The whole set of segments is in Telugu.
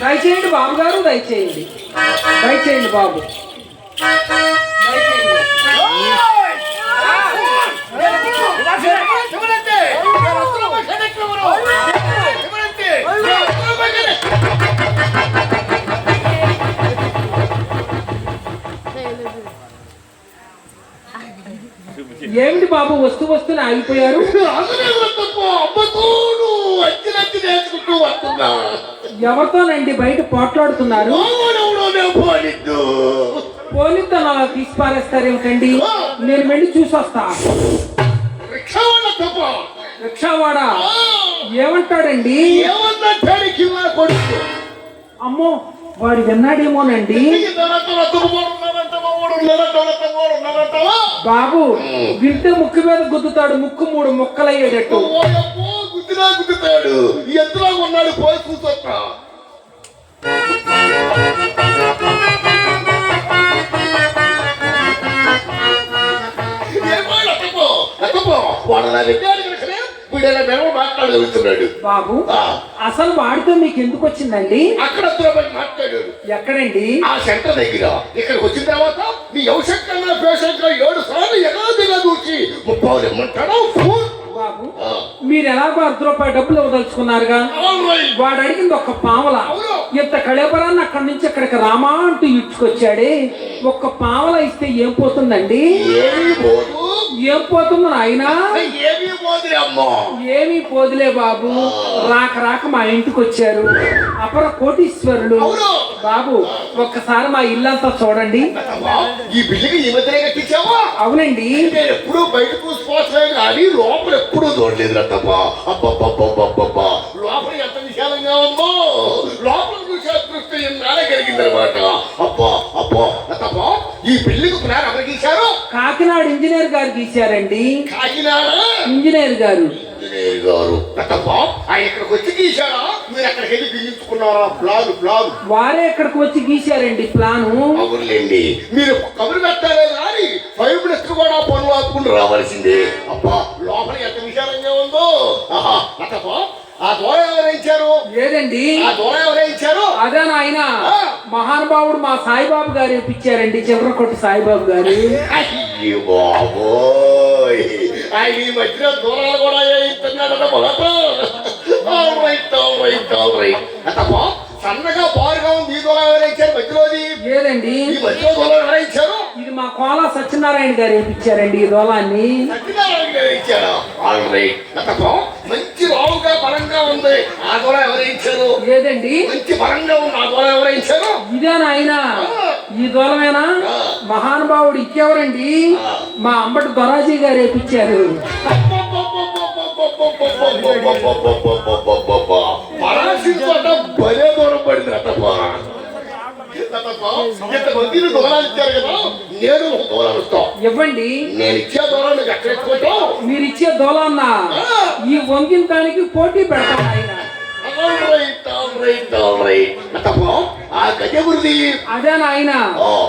దయచేయండి బాబు గారు దయచేయండి. దయచేయండి బాబు. ఏమిటి బాబు వస్తూ వస్తూనే ఆగిపోయారు? ఎవరితోనండి బయట పోట్లాడుతున్నారు? పోలీసుతో అలా తీసి పారేస్తారేమిటండి నేను వెళ్ళి చూసొస్తా. రిక్షావాడా? ఏమంటాడండి? అమ్మో వాడు విన్నాడేమోనండి? బాబు వింటే ముక్కు మీద గుద్దుతాడు ముక్కు మూడు ముక్కలయ్యేటట్టు. గుద్దినా గుద్దుతాడు ఎత్తులో ఉన్నాడు పోయి కూర్చోట్రా మేము మాట్లాడగలుగుతున్నాడు బాబు అసలు వాడితో మీకు ఎందుకు వచ్చిందండి? అక్కడ దూరమని మాట్లాడాడు. ఎక్కడండి? ఆ సెంటర్ దగ్గర. ఇక్కడికి వచ్చిన తర్వాత నీ ఔషధంగా పేషెంట్గా ఏడు సార్లు ఎగాదిగా దూచి ఇమ్మంటాడు ఫోన్ బాబు మీరు ఎలాగో అర్ధ రూపాయి డబ్బులు ఇవ్వదలుచుకున్నారుగా? వాడు అడిగింది ఒక్క పావల. ఇంత కళేబరాన్ని అక్కడి నుంచి ఇక్కడికి రామా అంటూ ఇచ్చుకొచ్చాడే ఒక్క పావల ఇస్తే ఏం పోతుందండి? ఏం పోతుంది నాయన? ఏమీ పోదు అమ్మా. ఏమీ పోదులే బాబు. రాక రాక మా ఇంటికి వచ్చారు. అపర కోటీశ్వరులు. బాబు ఒక్కసారి మా ఇల్లంతా చూడండి. ఈ బిల్డింగ్ ఈ మధ్యనే కట్టించావా? అవునండి. నేను ఎప్పుడు బయట చూసుకోవట్లే కానీ లోపల ఎప్పుడూ చూడలేదు రత్తమ్మా అబ్బబ్బబ్బబ్బబ్బబ్బా. లోపల ఎంత విశాలంగా ఉందో. లోపల చూసే దృష్టి కలిగిందనమాట. అబ్బా అబ్బా. రత్తమ్మా ఈ బిల్డింగ్ ప్లాన్ ఎవరు గీశారు కాకినాడ ఇంజనీర్ గారు గీశారండి. కాకినాడ? ఇంజనీర్ గారు. ఇంజనీర్ గారు. ఆయన ఇక్కడికి వచ్చి గీశారా? మీరు అక్కడికి వెళ్ళి గీయించుకున్నారా? Plan plan. వారే ఇక్కడికి వచ్చి గీశారండి ప్లాను. అవునులేండి. మీరు కబురు పెట్టారే కానీ ఫైవ్ మినిట్స్ కూడా పనులు ఆపుకుని రావాల్సిందే. అబ్బా లోపల ఎంత విశాలంగా ఉందో. ఆహా అత్తప్పా ఆ దూరం ఎవరైంచారు? లేదండి ఆ దూరం ఎవరైంచారు? అదే నాయన. మహానుభావుడు మా సాయిబాబు గారు ఇప్పించారండి చివరకొట్టు సాయిబాబు గారు. అయ్యో బాబోయ్. ఆయన ఈ మధ్యన దూరాలు కూడా ఆల్ రైట్ రైట్ రైట్ సన్నగా బారుగా ఉంది ఈ దూరం ఎవరైంచారు మధ్యలోది? లేదండి ఈ మధ్యలో దూరం ఎవరైంచారు ఇది మా కోలా సత్యనారాయణ గారు ఇప్పించారండి ఈ దోలాన్ని. సత్యనారాయణ గారు ఇచ్చారా? మంచి రావుగా బలంగా ఉంది. ఆ దూరం ఎవరు ఇచ్చారు? లేదండి మంచి బలంగా ఉంది. ఆ దూరం ఎవరు ఇచ్చారు? ఇదే నాయన. ఈ దూలమేనా? మహానుభావుడు ఇచ్చేవరండి. మా అంబటి దొరాజీ గారు ఇప్పించారు పరాశించట భలే ఇంతమంది దూరాలు ఇచ్చారు కదా నేను ఒక దూరాలు ఇస్తాం. ఇవ్వండి. నేను ఇచ్చే దూరాన్ని ఎక్కడ ఎత్తుకుంటాం మీరు ఇచ్చే దోలన్న ఈ వంగిన దానికి పోటీ పెడతాం ఆయన. ఆ గజగురిది అదే నాయన.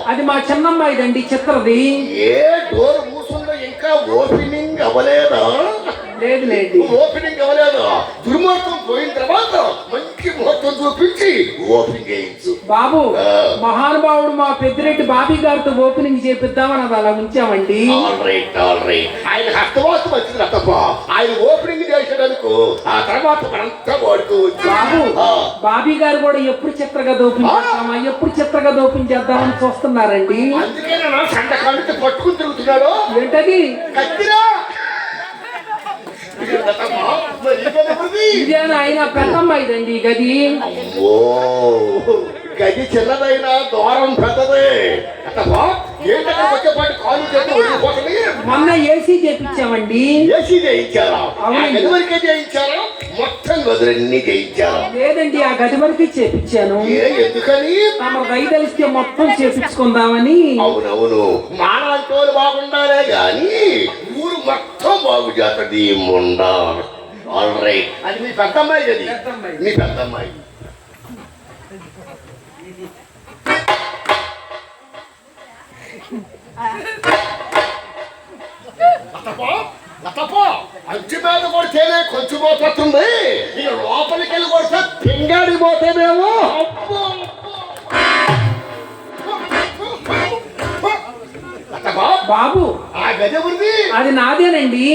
అది మా చిన్నమ్మాయిదండి చిత్రది. ఏ డోర్ మూసుందో ఇంకా ఓపెనింగ్ అవ్వలేదా? లేదు లేండి ఓపెనింగ్ అవ్వలేదా? దుర్ముహూర్తం పోయిన తర్వాత ముహూర్తం చూపించి ఓపెనింగ్ చేయించు బాబు మహానుభావుడు మా పెద్దిరెడ్డి బాబీ గారితో ఓపెనింగ్ చేపిద్దామని అది అలా ఉంచామండి. ఆల్ రైట్ ఆల్ రైట్ ఆయన హస్తవాసం వచ్చింది తప్ప. ఆయన ఓపెనింగ్ చేసేటందుకు ఆ తర్వాత మనంతా వాడుకోవచ్చు బాబు ఆ, బాబీ గారు కూడా ఎప్పుడు చిత్రగా దోపిం చేద్దామా? ఎప్పుడు చిత్రగా చేద్దామని చూస్తున్నారండి. అందుకే కళ్ళకి పట్టుకుని తిరుగుతున్నాడు. ఏంటది? కత్తిరా. ఇదేనా? ఆయన పెద్దమ్మాయిదండి ఇదండి గది. ఓ గది చిన్నదైనా దూరం పెద్దదే. మొన్న ఏసీ చేపించామండి. ఏసీ చేయించారా? ఆ అవునండి. గది వరకే చేయించారా? మొత్తం గదులన్నీ చేయించారా? లేదండి ఆ గది వరకు చేపించాను. ఏ ఎందుకని? తమ దయ తెలిస్తే మొత్తం చేపించుకుందామని. అవునవును. మానవంతోలు బాగుండాలే గాని ఊరు మొత్తం బాగు ఆల్ రైట్ అది మీ పెద్దమ్మాయి పెద్దమ్మాయి. మీ పెద్దమ్మాయి. అత్తమ్మా, తప్ప అంచు మీద కొడితేనే కొంచెం పోతుంది ఇక లోపలికి వెళ్ళి కొడితే పింగాడి పోతేనేమో బాబు. ఆ గది ఉంది. అది నాదేనండి.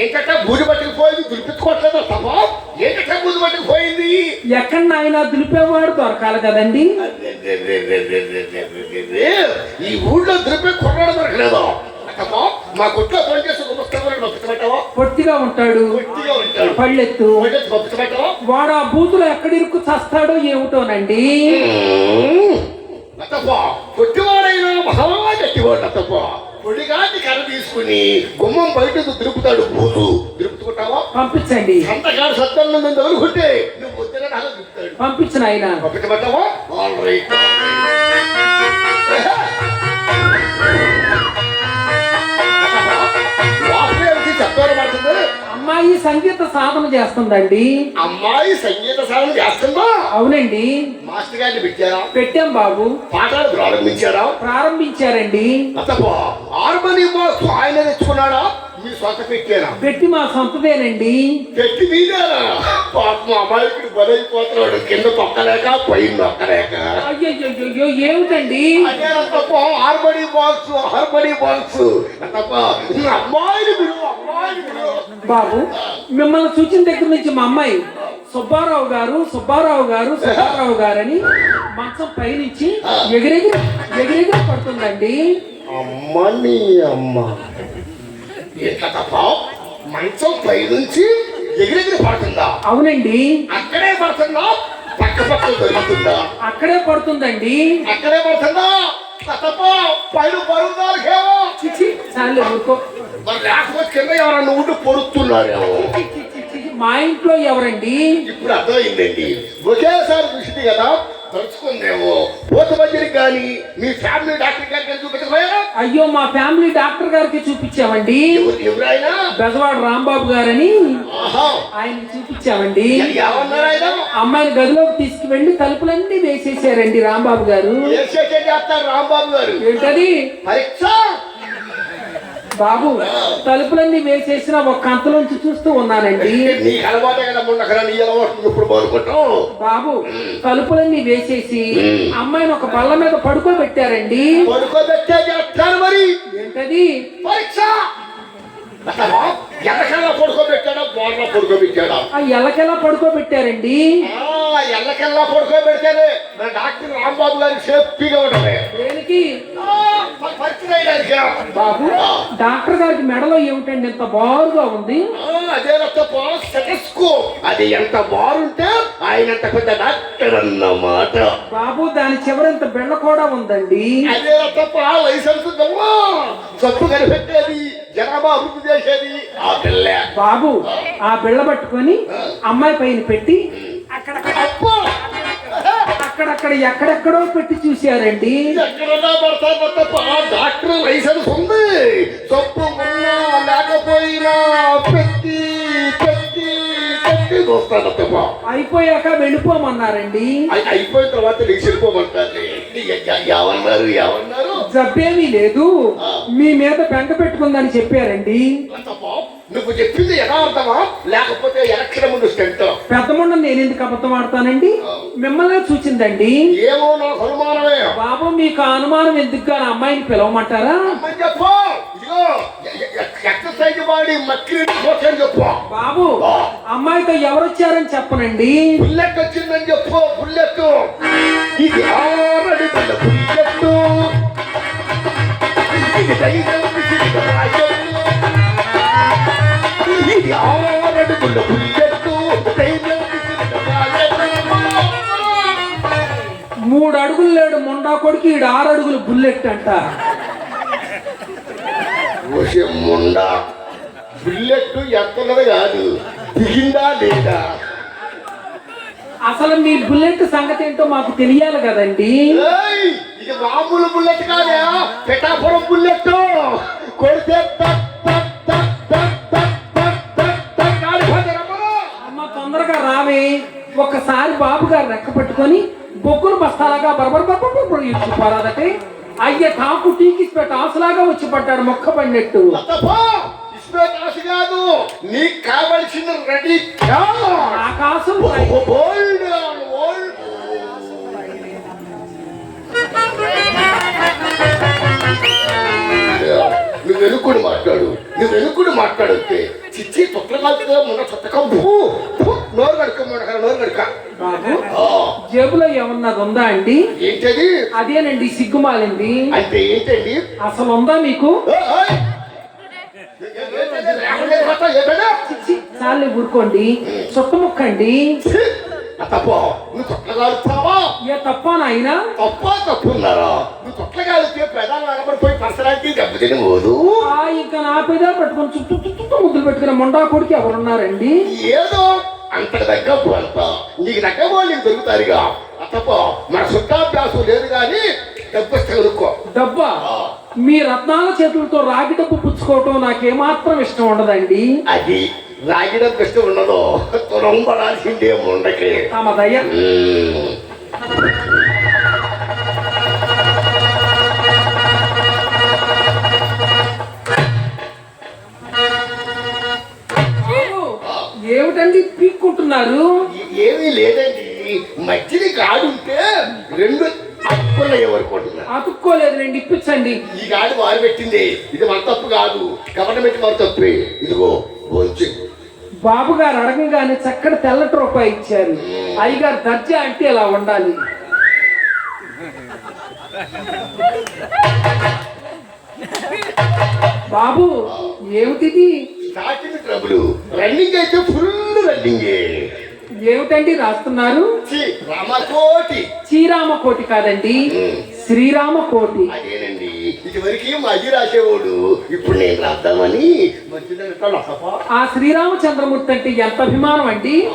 ఏంటంట బూజు పట్టుకుపోయింది దులిపించుకోవట్లేదు తప్ప ఏంటంటే బూజు పట్టుకుపోయింది ఎక్కడ నాయన దులిపేవాడు దొరకాలి కదండి. ఈ ఊళ్ళో ద్రవ్య కుర్రాడు దొరకలేదు మా కొట్లో పనిచేసే పొట్టిగా ఉంటాడు. పళ్ళెత్తు. వాడు ఆ బూతులు ఎక్కడ ఇరుక్కు చస్తాడో ఏమిటోనండి? కొట్టివాడైనా పొట్టివాడైనా మహాగట్టివాడు తప్ప పొడిగాటి కర్ర తీసుకుని గుమ్మం బయట తిరుపుతాడు. బూతు తిరుపుతుంటావా పంపించండి. అంతకాడు సత్తంలో నేను తగులుకుంటే నువ్వు వద్దనే నాకు తిప్పుతాడు పంపించిన ఆయన. ఆల్ రైట్ పడుతుంది అమ్మాయి సంగీత సాధన చేస్తుందండి. అమ్మాయి సంగీత సాధన చేస్తుందా? అవునండి. మాస్టర్ గారిని పెట్టారా? పెట్టాం బాబు. పాఠాలు ప్రారంభించారా? ప్రారంభించారండి. హార్మోనియం ఆయన తెచ్చుకున్నాడా? మీ సొంత పెట్టారా పెట్టి మా సొంతదేనండి. పెట్టి మీదేనా? పాపం అమాయకుడు బలైపోతున్నాడు. కింద తొక్కలేక పైన నొక్కలేక అయ్యో ఏమిటండి? అదే తప్ప హార్మోనియం బాక్స్ హార్మోనియం బాక్స్. తప్ప అమ్మాయిని విలువ అమ్మాయిని బాబు మిమ్మల్ని చూచిన దగ్గర నుంచి మా అమ్మాయి సుబ్బారావు గారు సుబ్బారావు గారు సుబ్బారావు గారని మంచం పైనుంచి ఎగిరెగిరి ఎగిరెగిరి పడుతుందండి. అమ్మ నీ అమ్మ. ఎట్లా తప్ప మంచం పై నుంచి ఎగిరెగిరి పడుతుందా? అవునండి. అక్కడే పడుతుందా? పక్క పక్క దొరుకుతుందా? అక్కడే పడుతుందండి. అక్కడే పడుతుందా? తప్ప పైన చిచి చాలు ఊరుకో. మరి లేకపోతే కింద ఎవరన్నా ఉండి చి. మా ఇంట్లో ఎవరండి? ఇప్పుడు అర్థమైందండి. ఒకేసారి చూసింది కదా తలుచుకుందేమో. పోత మధ్యకి కానీ మీ ఫ్యామిలీ డాక్టర్ గారికి అయ్యో మా ఫ్యామిలీ డాక్టర్ గారికి చూపించామండి. ఎవరు ఎవరైనా బెజవాడ రాంబాబు గారని ఆహా. ఆయనకి చూపించామండి. ఆయన? అమ్మాయిని గదిలోకి తీసుకువెళ్ళి తలుపులన్నీ వేసేసారండి రాంబాబు గారు. రాంబాబు గారు. ఏంటది? పరీక్ష? బాబు తలుపులన్నీ వేసేసిన ఒక అంతలోంచి చూస్తూ ఉన్నానండి. బాబు తలుపులన్నీ వేసేసి అమ్మాయిని ఒక బల్ల మీద పడుకోబెట్టారండి. పడుకోబెట్టే మరి. ఏంటది? పరీక్ష! ఎల్లకెల్లా పడుకోబెట్టాడా? బోర్లో పడుకోబెట్టాడా? ఆ ఎల్లకెలా పడుకోబెట్టారండి? ఎల్లకెల్లా పడుకోబెడితేనే మన డాక్టర్ రాంబాబు గారికి సేఫ్టీగా ఉండమే దేనికి? బాబు డాక్టర్ గారికి మెడలో ఏమిటండి? ఎంత బారుగా ఉంది. ఆ, అదే తప్ప స్టెటస్కోప్ అది ఎంత బాగుంటే ఆయన అంత పెద్ద డాక్టర్ అన్నమాట. బాబు దాని చివరింత బెళ్ళ కూడా ఉందండి. అదే తప్ప లైసెన్స్ సత్తు కనిపెట్టేది. జనాభా అభివృద్ధి చేసేది ఆ పిల్ల. బాబు ఆ బిళ్ళ పట్టుకొని అమ్మాయి పైన పెట్టి అక్కడక్కడ. అబ్బో! అక్కడక్కడ ఎక్కడెక్కడో పెట్టి చూశారండి. ఎక్కడన్నా పడతాను తప్ప డాక్టర్ లైసెన్స్ ఉంది. తప్పు ఉన్నా లేకపోయినా పెట్టి పెట్టి చూస్తాను తప్ప అయిపోయాక వెళ్ళిపోమన్నారండి. అయి- అయిపోయిన తర్వాత వెళ్ళిపోమంటారు ఏమన్నారు ఏమన్నారు జబ్బేమీ లేదు. మీ మీద బెంగ పెట్టుకుందని చెప్పారండి. నువ్వు చెప్పింది యథార్థమా? లేకపోతే ఎలక్షన్ ముందు స్టెంట్? పెద్దముండ నేను ఎందుకు అబద్ధం ఆడతానండి? మిమ్మల్ని చూచిందండి. ఏమో నాకు అనుమానమే. బాబు మీకు ఆ అనుమానం ఎందుకు అమ్మాయిని పిలవమంటారా? చెప్పు. ఎక్సర్సైజ్ బాడీ చెప్పు. బాబు అమ్మాయితో ఎవరు వచ్చారని చెప్పనండి. బుల్లెట్ వచ్చిందని చెప్పు బుల్లెట్ ఇది బుల్లెట్ ఇది. ఇది బుల్లెట్. మూడు అడుగులు లేడు మొండా కొడుకు ఈడు ఆరు అడుగులు బుల్లెట్ అంట. ఓసే ముండా బుల్లెట్ ఎక్కడది కాదు దిగిందా లేదా అసలు మీ బుల్లెట్ సంగతి ఏంటో మాకు తెలియాలి కదండి ఇది మామూలు బుల్లెట్ కాదే పిఠాపురం బుల్లెట్ కొడితే అమ్మ తొందరగా రావే ఒక్కసారి బాబు గారు రెక్క పెట్టుకొని బొక్కులు బస్తాలాగా బరబర బరబర ఇచ్చి పోరాదటే అయ్య టాకు టీకి ఆసలాగా వచ్చి పడ్డాడు మొక్క పడినట్టు కాదు నీకు కావలసిన రెడీ ఆకాశం నువ్వు వెనుక్కుని మాట్లాడు నువ్వు వెనుక్కుని మాట్లాడితే చిచ్చి తొక్కల కాలుతుందా మొన్న చొత్తకం నోరు కడుక్కోమన్న నోరు కడుక జేబులో ఏమన్నది ఉందా అండి ఏంటది అదేనండి సిగ్గుమాలింది అంటే ఏంటండి అసలు ఉందా మీకు చాలే ఊరుకోండి నువ్వు తొక్కల కాలుతావా ఏ తప్ప నాయనా తప్ప తప్పున్నారా నువ్వు తొక్కల కాలితే పెదాలు నగబడిపోయి పర్సనాలిటీ దెబ్బతిని పోదు ఆ, ఇంకా నా పేద పెట్టుకొని చుట్టూ చుట్టూ ముద్దులు పెట్టుకున్న మొండా కొడుకు ఎవరున్నారండి ఏదో అంత దగ్గర అంత నీకు దగ్గర వాళ్ళు దొరుకుతారుగా అతప్ప మన సుట్టాభ్యాసం లేదు కానీ డబ్బు కొనుక్కో. డబ్బా? మీ రత్నాల చేతులతో రాగి డబ్బు పుచ్చుకోవటం నాకేమాత్రం ఇష్టం ఉండదండి. అది రాగి డబ్బు ఇష్టం ఉండదు. తురం పడాల్సిందే ముండకి తమ దయ ఏమిటండి పీక్కుంటున్నారు? ఏమీ లేదండి. మధ్యని కాడుంటే రెండు ఎవరుకుంటున్నారు? అతుక్కోలేదులేండి ఇప్పించండి. ఈ గాడి వారు పెట్టింది ఇది మన తప్పు కాదు. గవర్నమెంట్ మన తప్పే. ఇదిగో వచ్చి బాబు గారు అడగంగానే చక్కటి తెల్లటి రూపాయి ఇచ్చారు. అయ్యగారు దర్జా అంటే ఇలా ఉండాలి. బాబు ఏమిటిది? స్టార్టింగ్ ట్రబుల్ రన్నింగ్ అయితే ఫుల్ రన్నింగే. ఏమిటండి రాస్తున్నారు? రామకోటి. శ్రీరామ కోటి కాదండి. శ్రీరామ కోటి అదేనండి. ఇదివరకు మధ్య రాసేవాడు. ఇప్పుడు నేను రాద్దామని ఆ శ్రీరామచంద్రమూర్తి అంటే ఎంత అభిమానం అండి?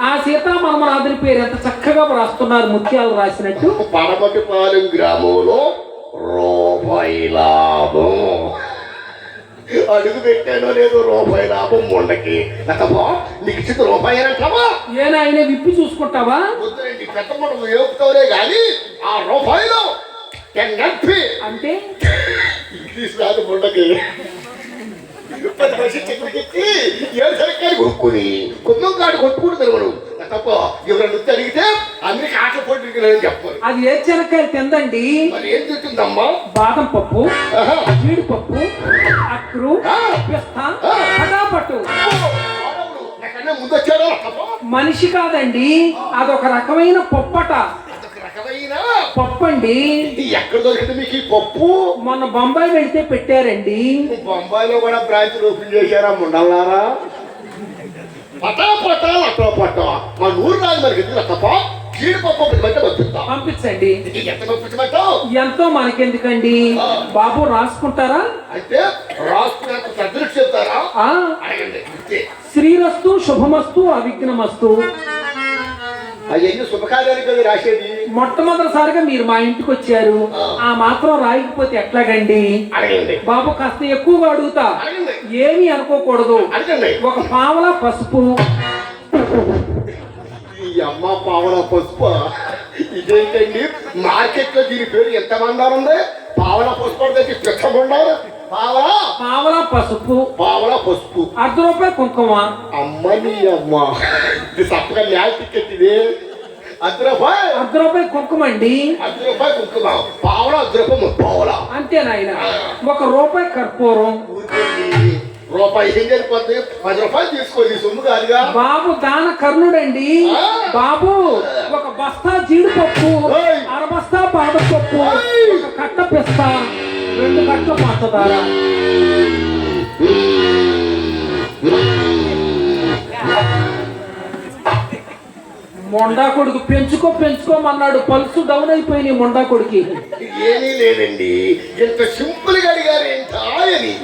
ఆ సీతామరమనాథుని పేరు ఎంత చక్కగా రాస్తున్నారు ముత్యాలు రాసినట్టు? పడమటిపాలెం గ్రామంలో రూపాయి లాభం. అడుగు పెట్టానో లేదో రూపాయి లాభం ఉండకి. అతమా నీకు ఇచ్చిన రూపాయి అంటావా? ఏనాయన విప్పి చూసుకుంటావా? వద్దులేండి పెద్ద మనం ఏపుతావులే కానీ ఆ రూపాయలు నడిపి అంటే? ఇంగ్లీష్ రాదు ముండకి. పది మనిషి చెట్టుకెత్తి ఏడు సరికాయలు కొనుక్కొని కొంచెం కాడు కొట్టుకుంటున్నారు మనం. తప్ప? ఎవరైనా అడిగితే అందరికి ఆటలు పోటీ చెప్పారు అది ఏ చెనక్కాయలు తిందండి? మరి ఏం తింటుందమ్మా? బాదం పప్పు. జీడిపప్పు అక్రు పిస్తా పటాపట్టు వాడవుడు నాకన్నా ముందు వచ్చాడో తప్ప? మనిషి కాదండి అదొక రకమైన పప్పట. అదొక రకమైన పప్పు అండి ఇది ఎక్కడ దొరికింది మీకు ఈ పప్పు? మొన్న బొంబాయి వెళ్తే పెట్టారండి. బొంబాయిలో కూడా బ్రాంచ్ ఓపెన్ చేశారా ముండలారా పటా పటా లటో పటా మా నూరు రాజు మనకి ఎందుకు తప్ప పంపించండి. ఎంత మనకెందుకండి? బాబు రాసుకుంటారా? అంటే అంతే. శ్రీరస్తు శుభమస్తు అవిఘ్నమస్తు. అవన్నీ శుభకార్యానికి రాసేది? మొట్టమొదటిసారిగా మీరు మా ఇంటికి వచ్చారు. ఆ. మాత్రం రాయకపోతే ఎట్లాగండి? అడగండి. బాబు కాస్త ఎక్కువగా అడుగుతా. ఏమీ అనుకోకూడదు. అడగండి. ఒక పావల పసుపు. ఈ అమ్మ పావడ పసుపు? ఇదేంటండి? మార్కెట్లో దీని పేరు ఎంత మందారు ఉంది? పావల పసుపు దగ్గర పిచ్చబండారు పావల? పావల పసుపు. పావల పసుపు. అర్ధ రూపాయి కుంకుమ. అమ్మని అమ్మ. ఇది తప్పగా న్యాయ టికెట్ ఇది. అర్ధ రూపాయి? అర్ధ రూపాయి కుంకుమ అండి. అర్ధ రూపాయి కుంకుమ. పావల అర్ధ రూపాయి పావల. అంతే నాయన ఒక రూపాయి కర్పూరం. రూపాయి ఏం జరిపోద్ది పది రూపాయలు తీసుకోండి సొమ్ము కాదుగా. బాబు దాన కర్ణుడండి. బాబు ఒక బస్తా జీడిపప్పు. అర బస్తా బాదపప్పు. ఒక కట్ట పిస్తా రెండు కట్ల పంచదార మొండా కొడుకు పెంచుకో పెంచుకోమన్నాడు. పల్సు డౌన్ అయిపోయినాయి మొండా కొడుకి. ఏమీ లేదండి. ఇంత సింపుల్గా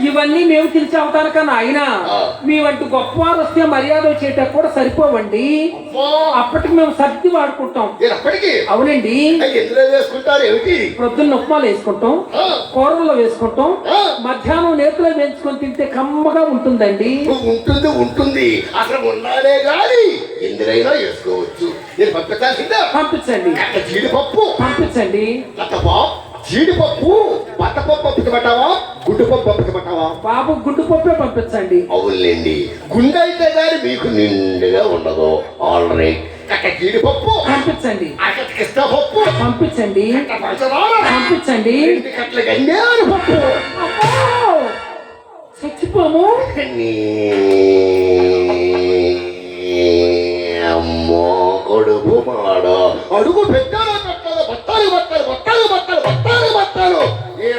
ఇవన్నీ మేము తెలిసి అవటానికన్నా ఆయన ఆ. మీ వంటి గొప్ప వారు వస్తే మర్యాద వచ్చేటప్పుడు కూడా సరిపోవండి. అప్పటికి మేము సర్ది వాడుకుంటాం. అవునండి. ప్రొద్దున్న ఉప్మాలు వేసుకుంటాం ఆ, కూరల్లో వేసుకుంటాం. మధ్యాహ్నం నేతిలో వేయించుకొని తింటే కమ్మగా ఉంటుందండి. ఉంటుంది ఉంటుంది. అసలు ఉన్నాడే గాని ఎందులైనా వేసుకోవచ్చు. పంపించండి. జీడిపప్పు. పంపించండి. లతపా జీడిపప్పు బత్తపప్పు పంపించమంటావా గుడ్డు పప్పు పంపించమంటావా బాబు గుడ్డు పప్పే పంపించండి. అవునులేండి. గుండె అయితే గాని మీకు నిండుగా ఉండదు. ఆల్ రైట్ జీడిపప్పు. పంపించండి. కృష్ణపప్పు పంపించండి. పంపించండి. కట్ల గన్నేరు పప్పు! చచ్చిపోము. అమ్మో కొడుకు మాడ. అడుగు పెట్టాలి బత్తాలు బత్తాలు బత్తాలు బత్తాలు బత్తాలు బత్తాలు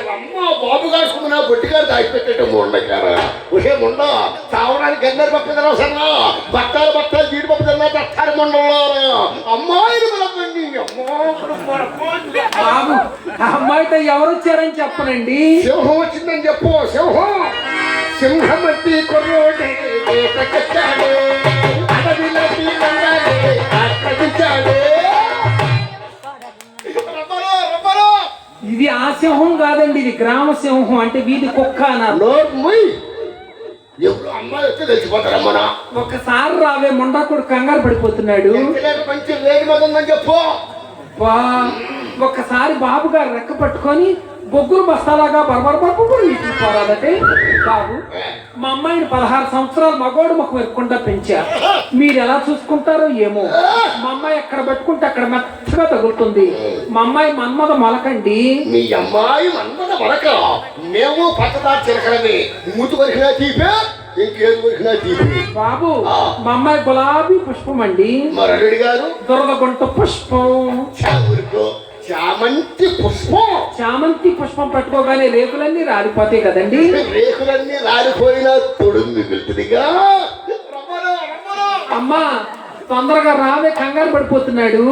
రమ్మ బాబు గారు సుమ్మన బొట్టి గారు దాచిపెట్టేట మొండకారా ఒకే మొండ చావడానికి గన్నేరు పప్పు తినవసరా బత్తాలు బత్తాలు జీడిపప్పు తిన్నా బత్తాలు మొండలారా అమ్మాయిని పిలవండి అమ్మో కొడుకు మాడ, అమ్మో. బాబు ఆ అమ్మాయితో ఎవరు వచ్చారని చెప్పనండి? సింహం వచ్చిందని చెప్పు సింహం. సింహం కుర్రోడే వేటకొచ్చాడు అడవిలో తీగలాడే ఇది ఆ సింహం కాదండి ఇది గ్రామ సింహం. అంటే వీధి కుక్క అన్నారు. ఒకసారి రావే ముండాకుడు కంగారు పడిపోతున్నాడు. ఒక్కసారి బాబు గారు రెక్క పట్టుకొని బొగ్గురు బస్తాలాగా బరబర బొగ్గురు ఇంటికి పోరాదటే బాబు మా అమ్మాయిని పదహారు సంవత్సరాలు మగోడు మాకు వెతుకుంటా పెంచారు. మీరు ఎలా చూసుకుంటారో ఏమో. మా అమ్మాయి ఎక్కడ పెట్టుకుంటే అక్కడ మెత్తగా తగులుతుంది. మా అమ్మాయి మన్మద మొలకండి మీ అమ్మాయి మన్మద మరక మేము పచ్చదారి చిలకడమే మూతు వరకునా తీపే బాబు మా అమ్మాయి గులాబీ పుష్పం అండి. మరి గారు. దురదగుంట పుష్పం. చావురుకో చామంతి పుష్పం. చామంతి పుష్పం పట్టుకోగానే రేకులన్నీ రాలిపోతాయి కదండి. రేకులన్నీ రాలిపోయినా మిగులుతుందిగా రమ్మను. అమ్మా తొందరగా రావే కంగారు పడిపోతున్నాడు.